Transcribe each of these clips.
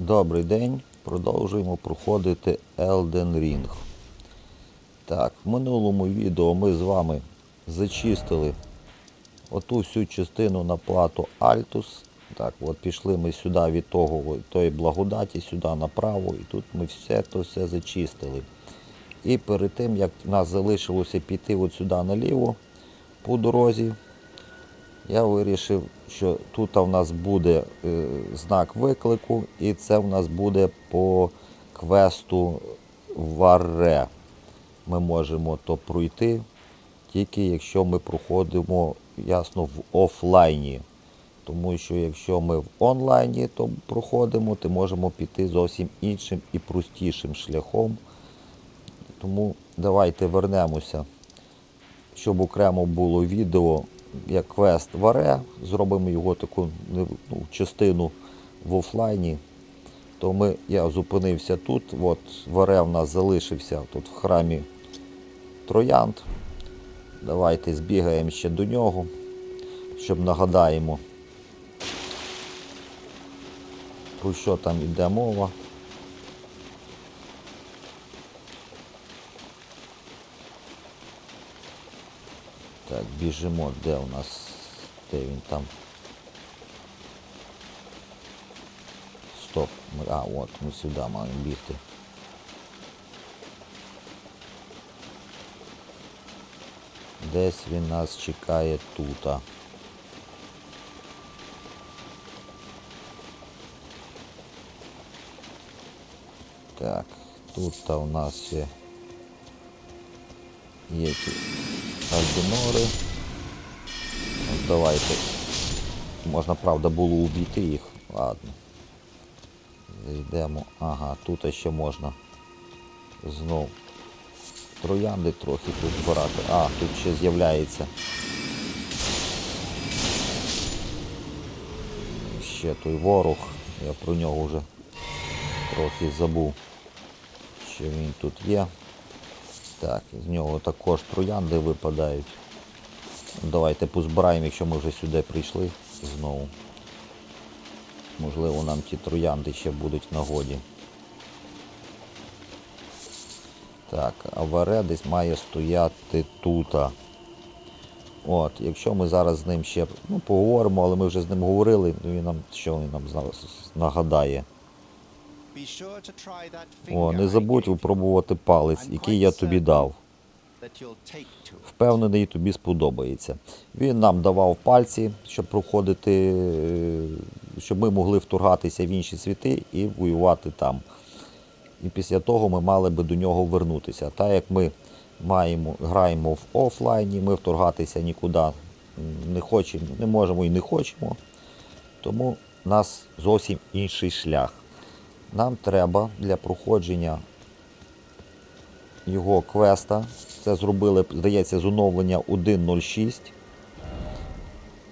Добрий день. Продовжуємо проходити Elden Ring. Так, в минулому відео ми з вами зачистили оту всю частину на плату Альтус. Так, от пішли ми сюди від того, тої благодаті, сюди направо, і тут ми все то все зачистили. І перед тим, як нас залишилося піти от сюди наліво по дорозі, я вирішив, що тут у нас буде е, знак виклику, і це в нас буде по квесту Варре. Ми можемо то пройти, тільки якщо ми проходимо ясно в офлайні. Тому що якщо ми в онлайні то проходимо, то можемо піти зовсім іншим і простішим шляхом. Тому давайте вернемося щоб окремо було відео як квест варе, зробимо його таку ну, частину в офлайні, то ми, я зупинився тут. От варе в нас залишився тут в храмі Троянд. Давайте збігаємо ще до нього, щоб нагадаємо, про що там іде мова. Так, біжимо, де у нас, де він там. Стоп. А, от, ми сюди маємо бігти. Десь він нас чекає тута. Так, тут у нас ще є ті альбінори. Давайте. Можна, правда, було убійти їх. Ладно. Зайдемо. Ага, тут ще можна знов троянди трохи тут збирати. А, тут ще з'являється. Ще той ворог. Я про нього вже трохи забув, що він тут є. Так, з нього також троянди випадають. Давайте позбираємо, якщо ми вже сюди прийшли знову. Можливо, нам ті троянди ще будуть в нагоді. Так, а варе десь має стояти тута. От, якщо ми зараз з ним ще ну, поговоримо, але ми вже з ним говорили, то він нам що він нам нагадає. О, не забудь випробувати палець, який я тобі дав. Впевнений, тобі сподобається. Він нам давав пальці, щоб проходити, е, щоб ми могли вторгатися в інші світи і воювати там. І після того ми мали би до нього вернутися. Так як ми маємо, граємо в офлайні, ми вторгатися нікуди не хочемо, не можемо і не хочемо. Тому у нас зовсім інший шлях. Нам треба для проходження його квеста. Це зробили, здається, з оновлення 1.06.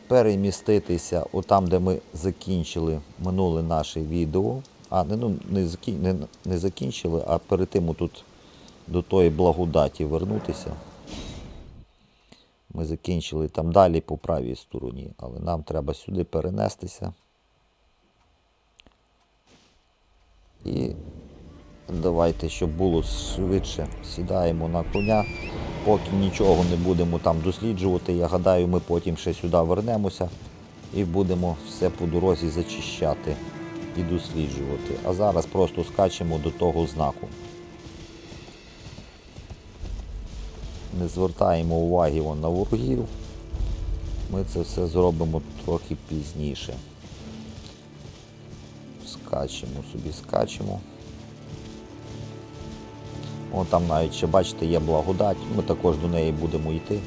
Переміститися отам, де ми закінчили минуле наше відео. А, не, ну, не, закі... не, не закінчили, а перед тим тут до тої благодаті вернутися. Ми закінчили там далі по правій стороні, але нам треба сюди перенестися. І давайте, щоб було швидше, сідаємо на коня. Поки нічого не будемо там досліджувати, я гадаю, ми потім ще сюди вернемося і будемо все по дорозі зачищати і досліджувати. А зараз просто скачемо до того знаку. Не звертаємо уваги на ворогів. Ми це все зробимо трохи пізніше. Скачемо собі, скачемо. Вон там навіть ще, бачите, є благодать. Ми також до неї будемо йти.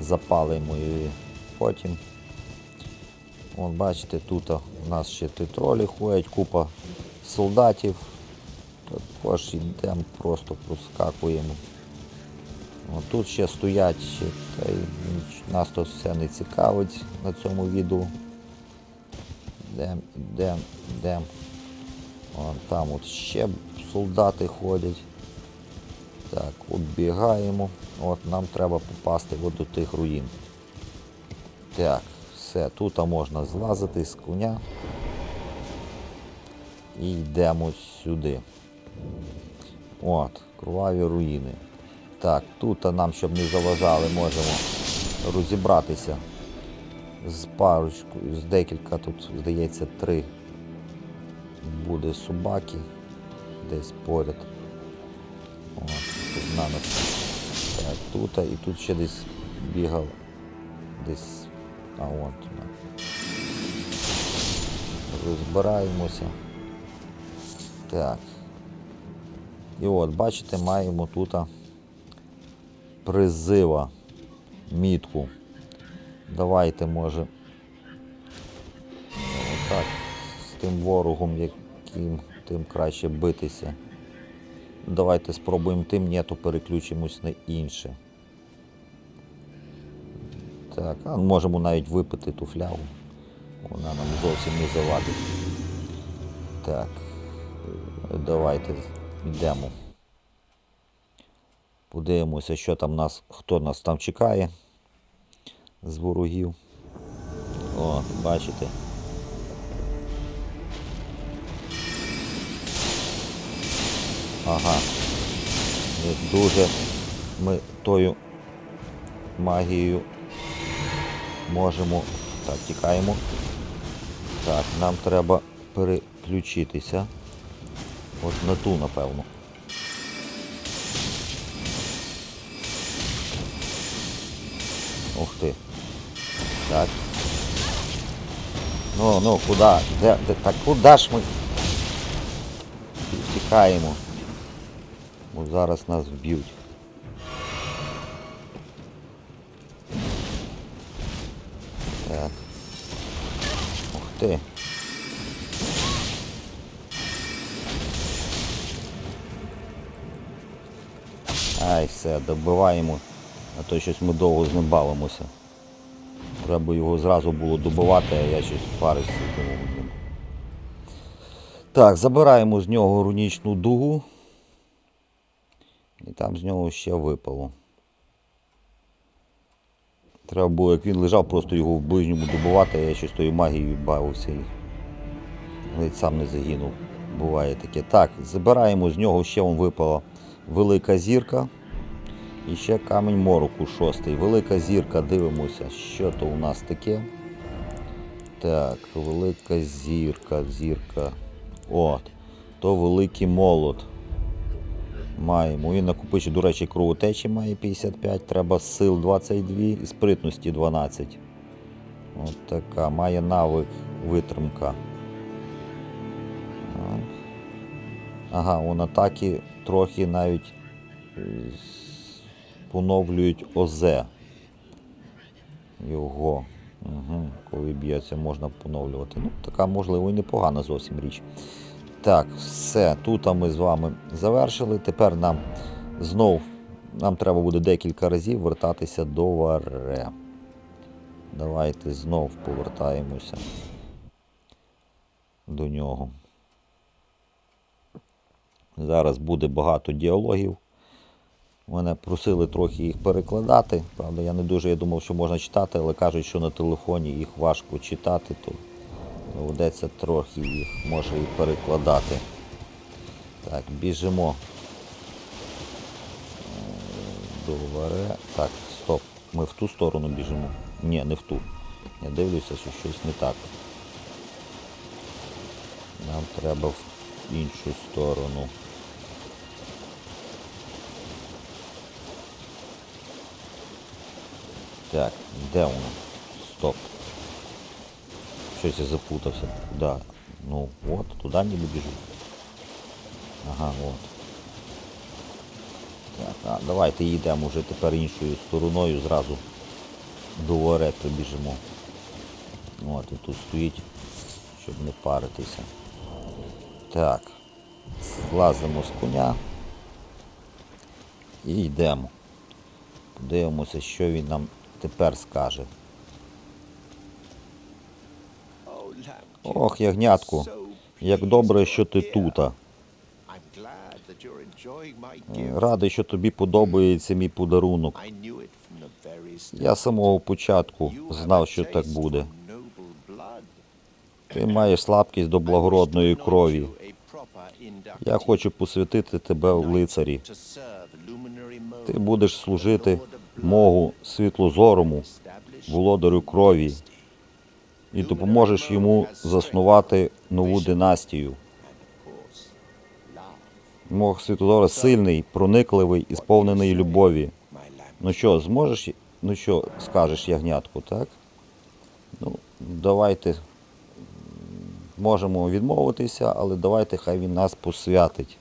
Запалимо її потім. Вон, бачите, тут у нас ще тролі ходять, купа солдатів. Також йдемо, просто проскакуємо. О, тут ще стоять, ще, та й нас то все не цікавить на цьому відео. Йдем, йдем, йдем. Вон там от ще солдати ходять. Так, оббігаємо. От нам треба попасти от до тих руїн. Так, все, тут можна злазити з коня. І йдемо сюди. От, кроваві руїни. Так, тут нам, щоб не заважали, можемо розібратися з парочкою, з декілька, тут, здається, три буде собаки десь поряд. От, на нас. Так, тут, і тут ще десь бігав. Десь. А от. да. Розбираємося. Так. І от, бачите, маємо тут призива мітку. Давайте, може. ну, Так, з тим ворогом, яким тим краще битися. Давайте спробуємо тим, ні, то переключимось на інше. Так, а можемо навіть випити ту флягу. Вона нам зовсім не завадить. Так, давайте йдемо. Подивимося, що там нас, хто нас там чекає з ворогів. О, бачите. Ага. Ми дуже ми тою магією можемо. Так, тікаємо. Так, нам треба переключитися. От на ту, напевно. Ух ти. Так. Ну, ну, куди? Де, де, так куди ж ми? Втікаємо. Бо зараз нас вб'ють. Так. Ух ти. Ай, все, добиваємо. А то щось ми довго з ним бавимося. Треба його зразу було добивати, а я щось парився. Так, забираємо з нього рунічну дугу. І там з нього ще випало. Треба було, як він лежав, просто його в ближньому добувати, а я щось тою магією бавився і ледь сам не загинув. Буває таке. Так, забираємо з нього, ще вон випала велика зірка. І ще камінь мороку шостий. Велика зірка, дивимося, що то у нас таке. Так, велика зірка, зірка. От. То великий молот. Маємо. Він накопичує, до речі, кровотечі має 55, треба сил 22 і спритності 12. От така. Має навик витримка. Так. Ага, он атаки трохи навіть е, поновлюють ОЗ. Його. Угу. Коли б'ється, можна поновлювати. Ну, така, можливо, і непогана зовсім річ. Так, все, тут ми з вами завершили. Тепер нам знов нам треба буде декілька разів вертатися до варе. Давайте знов повертаємося до нього. Зараз буде багато діалогів. Мене просили трохи їх перекладати. Правда, я не дуже я думав, що можна читати, але кажуть, що на телефоні їх важко читати, то доведеться трохи їх може і перекладати. Так, біжимо е, до варе. Так, стоп. Ми в ту сторону біжимо. Ні, не в ту. Я дивлюся, що щось не так. Нам треба в іншу сторону. Так, де воно? Стоп. Щось я запутався. Да. Ну, от, туди ніби біжу. Ага, от. Так, а давайте йдемо вже тепер іншою стороною зразу до воре прибіжимо. От, і тут стоїть, щоб не паритися. Так. Злазимо з коня. І йдемо. Подивимося, що він нам тепер скаже. Ох, ягнятку, як добре, що ти тута. Радий, що тобі подобається мій подарунок. Я з самого початку знав, що так буде. Ти маєш слабкість до благородної крові. Я хочу посвятити тебе в лицарі. Ти будеш служити Могу світлозорому, володарю крові, і допоможеш йому заснувати нову династію. Мог світлозора сильний, проникливий і сповнений любові. Ну що, зможеш? Ну що, скажеш ягнятку, так? Ну, давайте можемо відмовитися, але давайте хай він нас посвятить.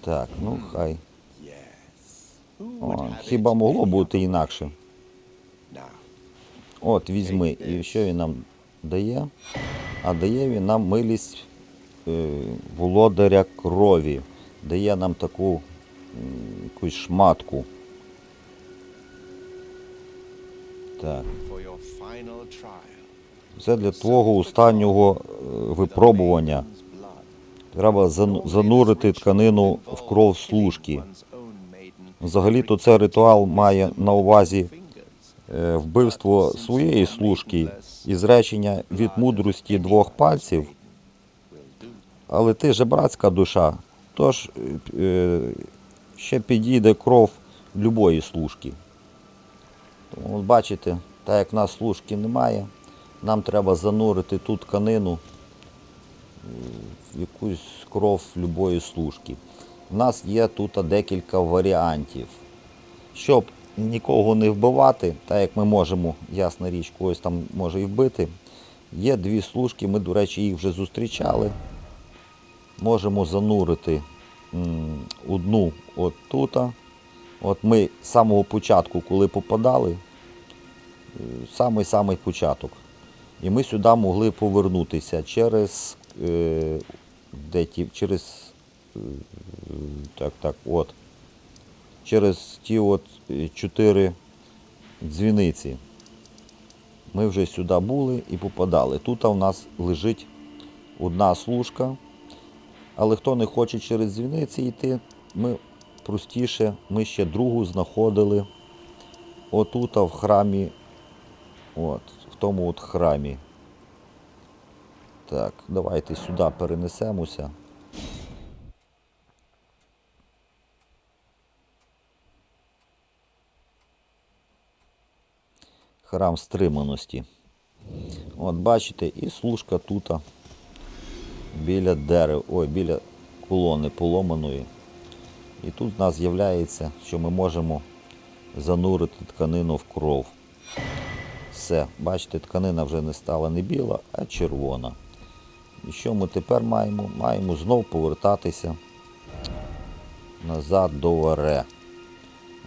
Так, ну хай. О, хіба могло бути інакше? От візьми, і що він нам дає? А дає він нам милість е, володаря крові. Дає нам таку якусь шматку. Так. Це для твого останнього е, випробування. Треба занурити тканину в кров служки. Взагалі-то це ритуал має на увазі вбивство своєї служки і зречення від мудрості двох пальців, але ти жебрацька душа, тож е, ще підійде кров любої служки. Тому, бачите, так як в нас служки немає, нам треба занурити ту тканину е, в якусь кров любої служки. У нас є тут декілька варіантів. Щоб нікого не вбивати, так як ми можемо, ясна річ, когось там може і вбити, є дві служки, ми, до речі, їх вже зустрічали. Можемо занурити одну от тут. От ми з самого початку, коли попадали, е, самий-самий початок. І ми сюди могли повернутися через, е, де ті, через е, так, так, от, через ті от е, чотири дзвіниці. Ми вже сюди були і попадали. Тут у нас лежить одна служка, але хто не хоче через дзвіниці йти, ми простіше, ми ще другу знаходили отут в храмі, от, в тому от храмі. Так, давайте сюди перенесемося. Храм стриманості. От бачите, і служка тут біля дерева, ой, біля колони поломаної. І тут в нас з'являється, що ми можемо занурити тканину в кров. Все, бачите, тканина вже не стала не біла, а червона. І що ми тепер маємо? Маємо знов повертатися назад до варе.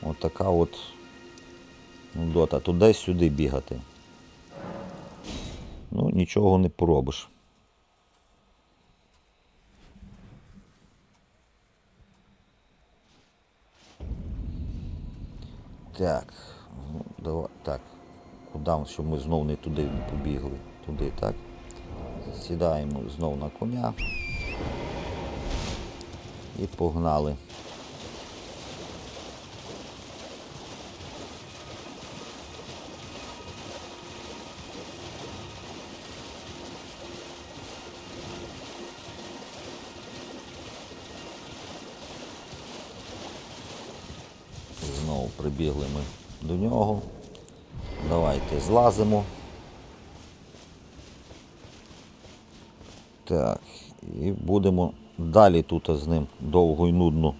От от дота, туди-сюди бігати. Ну, нічого не поробиш. Так, ну, давай, так. Куди, щоб ми знов не туди не побігли? Туди, так? Сідаємо знов на коня. І погнали. Прибігли ми до нього. Давайте злазимо. Так, і будемо далі тут з ним довго і нудно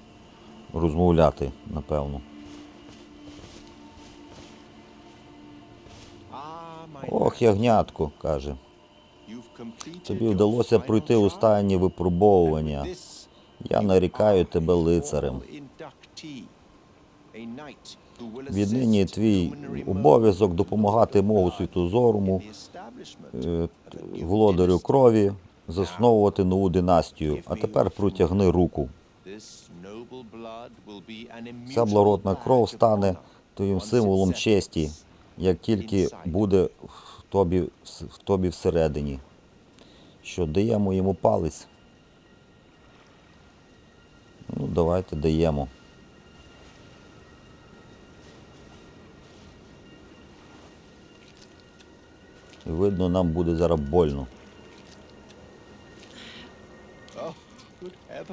розмовляти, напевно. Ох, ягнятко, каже. Тобі вдалося пройти останнє випробовування. Я нарікаю тебе лицарем. Віднині твій обов'язок допомагати мого світозорому, е, володарю крові, засновувати нову династію. А тепер протягни руку. Ця благородна кров стане твоїм символом честі, як тільки буде в тобі, в тобі всередині. Що даємо йому палець? Ну, давайте даємо. Видно, нам буде зараз больно.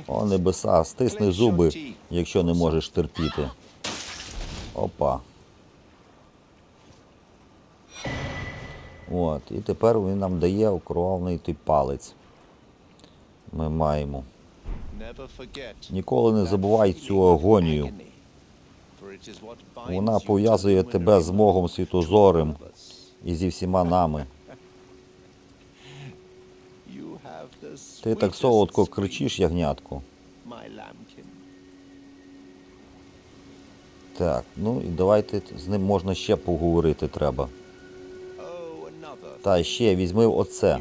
О, небеса, стисни зуби, якщо не можеш терпіти. Опа. От, І тепер він нам дає окровний той палець. Ми маємо. Ніколи не забувай цю агонію. Вона пов'язує тебе з могом світозорим і зі всіма нами. Ти так солодко кричиш, ягнятку. Так, ну і давайте з ним можна ще поговорити треба. Та ще візьми оце.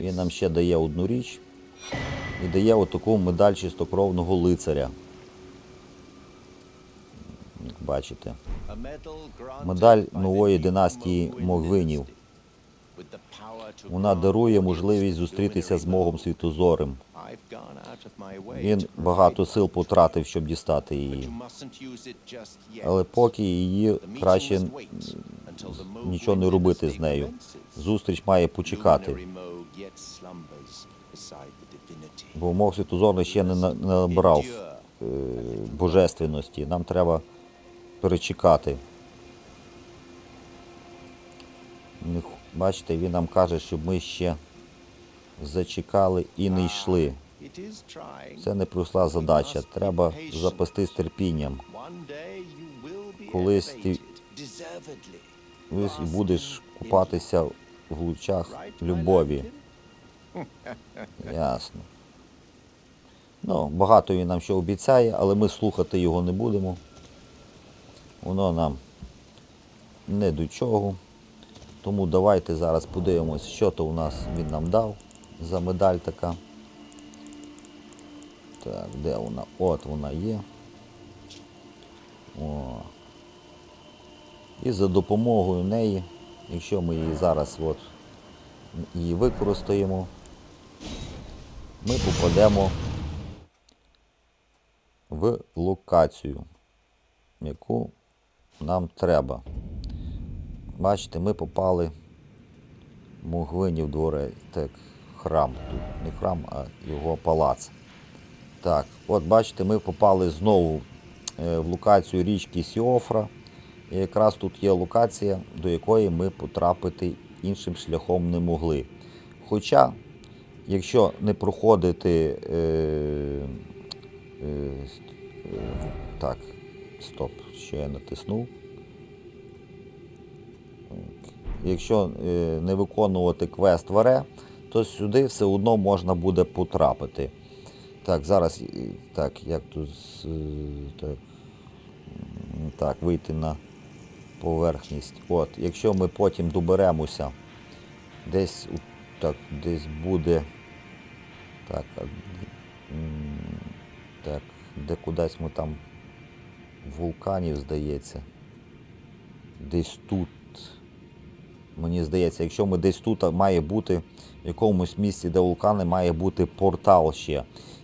Він нам ще дає одну річ і дає отаку медаль чистокровного лицаря. Бачите. Медаль нової династії Могвинів. Вона дарує можливість зустрітися з Богом світозорим. Він багато сил потратив, щоб дістати її. Але поки її краще нічого не робити з нею. Зустріч має почекати, бо Бог світозорний ще не не набрав е, божественності. Нам треба перечекати. Бачите, він нам каже, щоб ми ще зачекали і не йшли. Це не проста задача. Треба запастись терпінням. Колись ти будеш купатися в лучах любові. Ясно. Ну, багато він нам що обіцяє, але ми слухати його не будемо. Воно нам не до чого. Тому давайте зараз подивимось, що то у нас він нам дав за медаль така. Так, де вона? От вона є. О. І за допомогою неї, якщо ми її зараз от, її використаємо, ми попадемо в локацію, яку нам треба. Бачите, ми попали в Мугвинів дворе, так, храм тут, не храм, а його палац. Так, от бачите, ми попали знову е, в локацію річки Сіофра. І якраз тут є локація, до якої ми потрапити іншим шляхом не могли. Хоча, якщо не проходити. Е, е, е, так, стоп, що я натиснув. Якщо е, не виконувати квест варе, то сюди все одно можна буде потрапити. Так, зараз так, як тут е, так, так, вийти на поверхність. От, якщо ми потім доберемося, десь так, десь буде. Так, так, де кудись ми там вулканів, здається. Десь тут. Мені здається, якщо ми десь тут має бути в якомусь місці, де вулкани, має бути портал ще,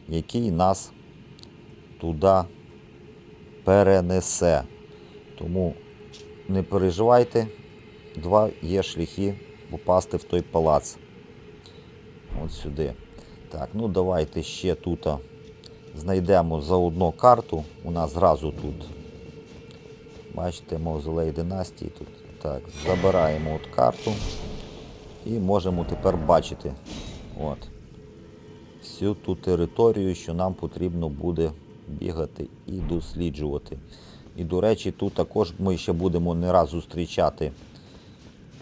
який нас туди перенесе. Тому не переживайте, два є шляхи попасти в той палац. От сюди. Так, ну давайте ще тут знайдемо заодно карту. У нас зразу тут. Бачите, мавзолей династії тут. Так, забираємо от карту і можемо тепер бачити от, всю ту територію, що нам потрібно буде бігати і досліджувати. І, до речі, тут також ми ще будемо не раз зустрічати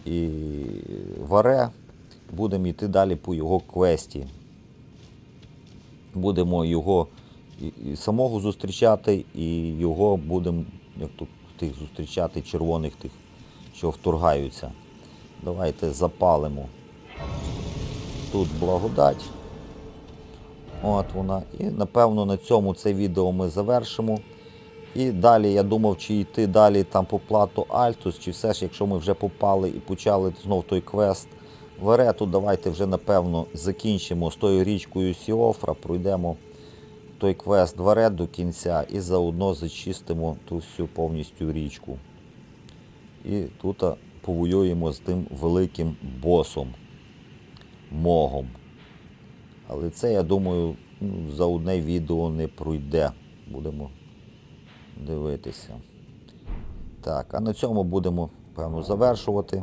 і варе, будемо йти далі по його квесті. Будемо його і, самого зустрічати, і його будемо як тут тих зустрічати червоних тих, що вторгаються. Давайте запалимо. Тут благодать. От вона. І напевно на цьому це відео ми завершимо. І далі я думав, чи йти далі там по плату Альтус, чи все ж, якщо ми вже попали і почали знов той квест в Ере, то давайте вже напевно закінчимо з тою річкою Сіофра, пройдемо той квест в Ере до кінця і заодно зачистимо ту всю повністю річку. І тут повоюємо з тим великим босом, могом. Але це, я думаю, ну, за одне відео не пройде. Будемо дивитися. Так, а на цьому будемо, певно, завершувати.